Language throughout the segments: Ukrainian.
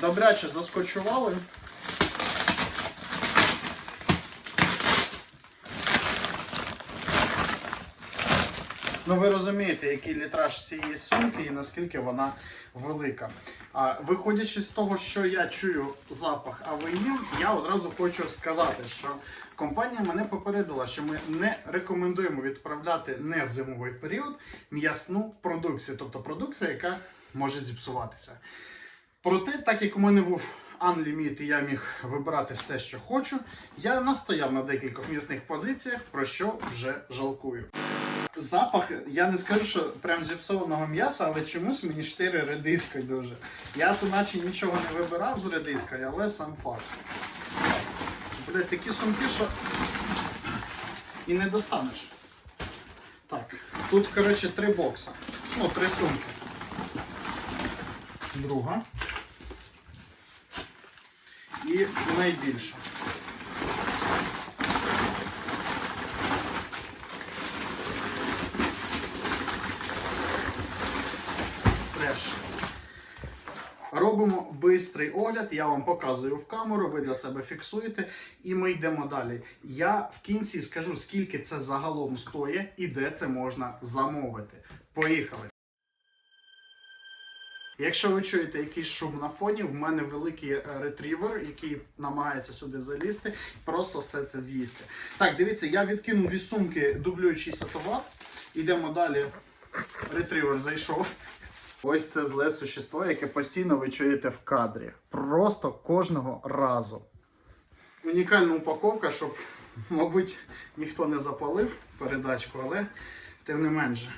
добряче заскочували. Ну, ви розумієте, який літраж цієї сумки і наскільки вона велика. А виходячи з того, що я чую запах авинів, я одразу хочу сказати, що компанія мене попередила, що ми не рекомендуємо відправляти не в зимовий період м'ясну продукцію, тобто продукція, яка може зіпсуватися. Проте, так як у мене був Unlimited і я міг вибирати все, що хочу, я настояв на декількох м'ясних позиціях, про що вже жалкую. Запах, я не скажу, що прям зіпсованого м'яса, але чомусь мені штири редискою дуже. Я тут наче нічого не вибирав з редискою, але сам факт. Блять, такі сумки, що і не достанеш. Так, тут, коротше, три бокса. Ну, три сумки. Друга. Треш. Робимо бистрий огляд, я вам показую в камеру, ви для себе фіксуєте, і ми йдемо далі. Я в кінці скажу, скільки це загалом стоїть і де це можна замовити. Поїхали! Якщо ви чуєте якийсь шум на фоні, в мене великий е, ретрівер, який намагається сюди залізти, просто все це з'їсти. Так, дивіться, я відкинув із сумки дублюючийся товар. Ідемо далі. Ретрівер зайшов. Ось це зле существо, яке постійно ви чуєте в кадрі. Просто кожного разу. Унікальна упаковка, щоб, мабуть, ніхто не запалив передачку, але тим не менше.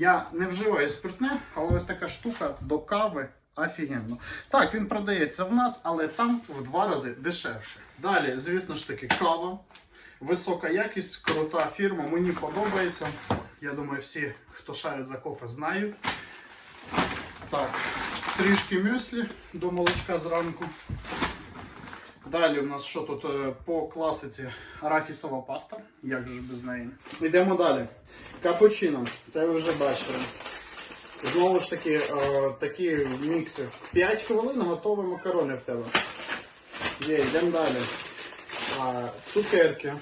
Я не вживаю спиртне, але ось така штука до кави офігенно. Так, він продається в нас, але там в два рази дешевше. Далі, звісно ж таки, кава. Висока якість, крута фірма, мені подобається. Я думаю, всі, хто шарить за кофе, знають. Так, трішки мюслі до молочка зранку. Далі у нас що тут е, по класиці арахісова паста. Як же без неї? Йдемо далі. Капучино. Це ви вже бачили. Знову ж таки, е, такі мікси. 5 хвилин готові макарони в тебе. Є, йдемо далі. А, цукерки.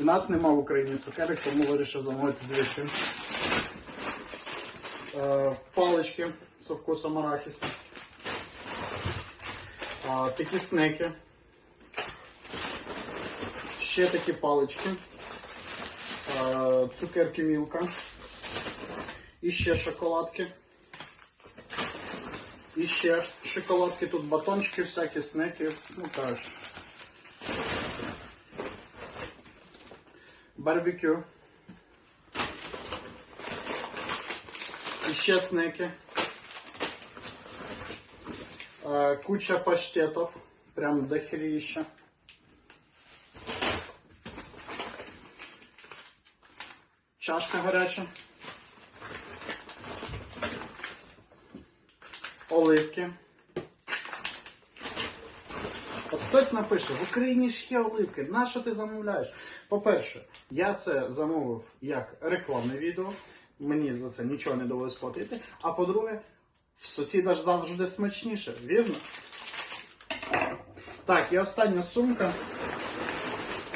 У нас нема в Україні цукерок, тому вирішив замовити звідти. Е, палички з вкусом арахіса. Такі снеки. Ще такі палички. Цукерки мілка. І ще шоколадки. І ще шоколадки, тут батончики, всякі снеки. Ну так. Барбекю. І ще снеки. Куча паштетов. Прям дохерища. Чашка гаряча. Оливки. От хтось напише, в Україні ж є оливки, на що ти замовляєш? По-перше, я це замовив як рекламне відео, мені за це нічого не довелось платити. А по-друге, в сусіда ж завжди смачніше, вірно? Так, і остання сумка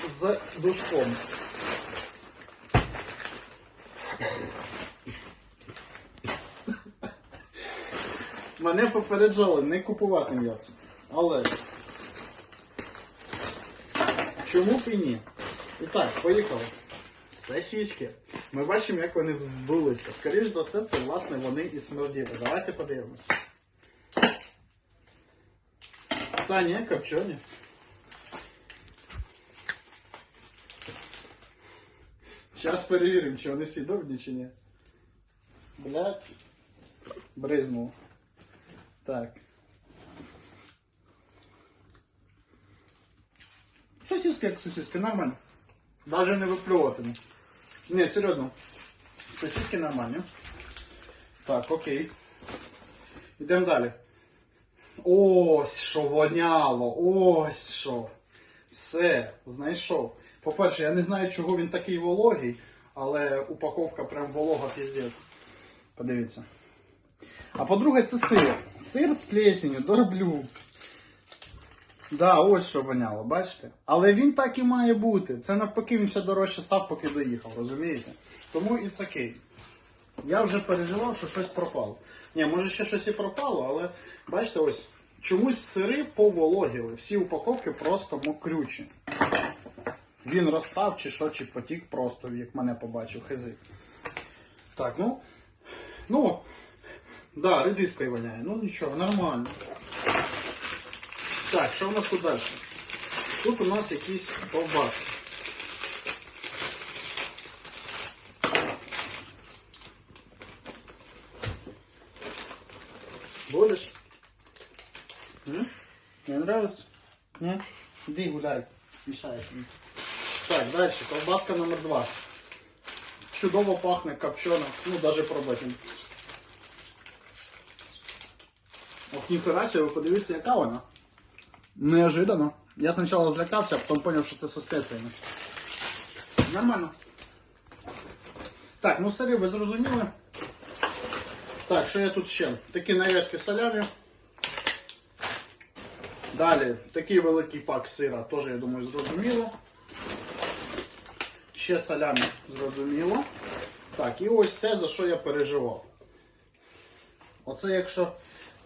з душком. Мене попереджали не купувати м'ясо. Але чому б і ні? І так, поїхали. Сосиски. Ми бачимо, як вони вздулися. Скоріше за все, це власне вони і смерділи. Давайте подивимось. Та ні, копчені. Зараз перевіримо, чи вони сідовні, чи ні. Блядь. Бризнув. Так. Сосиски як сосиски, нормально. Даже не виплюватиму. Не, серйозно. Сосиски нормальні. Так, окей. Йдемо далі. Ось що воняло. Ось що. Все, знайшов. По-перше, я не знаю, чого він такий вологий, але упаковка прям волога піздець. Подивіться. А по-друге, це сир. Сир з плесенью, дороблю. Да, ось що воняло, бачите? Але він так і має бути. Це навпаки він ще дорожче став, поки доїхав, розумієте? Тому і окей. Я вже переживав, що щось пропало. Ні, може ще щось і пропало, але бачите, ось чомусь сири повологіли. Всі упаковки просто мокрючі. Він розстав чи що, чи потік просто, як мене побачив, хизи. Так, ну. Ну. Да, редискою воняє. Ну нічого, нормально. Так, що в нас тут далі? Тут у нас якісь ковбаски. Будешь? М? Не нравится? М? Иди гуляй. Мешает мне. Так, дальше. Колбаска номер два. Чудово пахне, копчено. Ну, даже пробуйте. Ох, ніхера себе, ви подивіться, яка вона. Неожиданно. Я спочатку злякався, а потім зрозумів, що це со. Нормально. Так, ну сири ви зрозуміли. Так, що я тут ще? Такі нарізки салямі. Далі такий великий пак сира, теж, я думаю, зрозуміло. Ще салямі зрозуміло. Так, і ось те, за що я переживав. Оце якщо.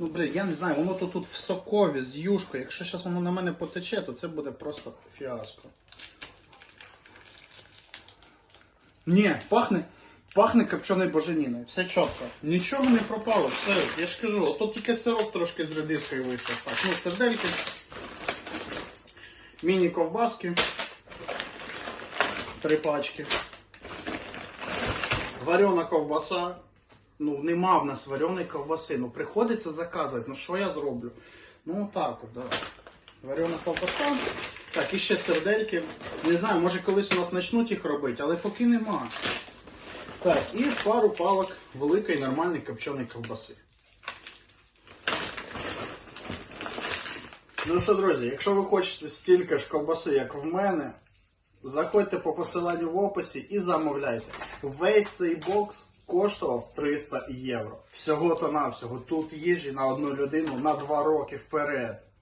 Ну, блін, я не знаю, воно тут, тут в сокові з юшкою. Якщо зараз воно на мене потече, то це буде просто фіаско. Ні, пахне, пахне копченою боженіною. Все чітко. Нічого не пропало, все, я ж кажу, ото тільки сирок трошки з редискою вийшов. Так, ну сердельки. Міні-ковбаски. Три пачки. Варена ковбаса. Ну, нема в нас вареної ковбаси. Ну, приходиться заказувати. Ну, що я зроблю? Ну, так от, да. Варена ковбаса. Так, і ще сердельки. Не знаю, може колись у нас почнуть їх робити, але поки нема. Так, і пару палок великої нормальної копченої ковбаси. Ну що, друзі, якщо ви хочете стільки ж ковбаси, як в мене, заходьте по посиланню в описі і замовляйте. Весь цей бокс коштував 300 євро. Всього-то навсього. Тут їжі на одну людину на 2 роки вперед.